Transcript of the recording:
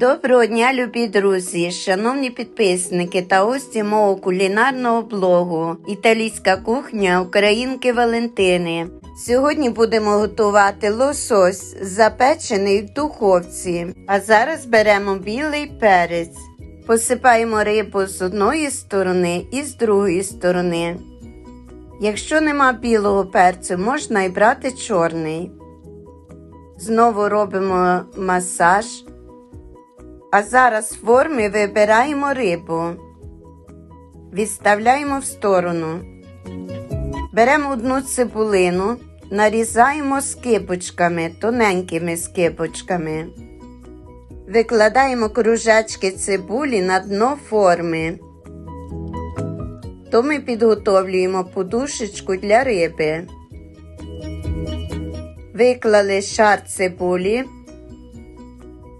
Доброго дня, любі друзі, шановні підписники та гості мого кулінарного блогу Італійська кухня Українки Валентини. Сьогодні будемо готувати лосось, запечений в духовці. А зараз беремо білий перець, посипаємо рибу з одної сторони і з другої сторони. Якщо нема білого перцю, можна і брати чорний. Знову робимо масаж. А зараз з форми вибираємо рибу, відставляємо в сторону. Беремо одну цибулину, нарізаємо скибочками, тоненькими скибочками. Викладаємо кружечки цибулі на дно форми. То ми підготовлюємо подушечку для риби. Виклали шар цибулі.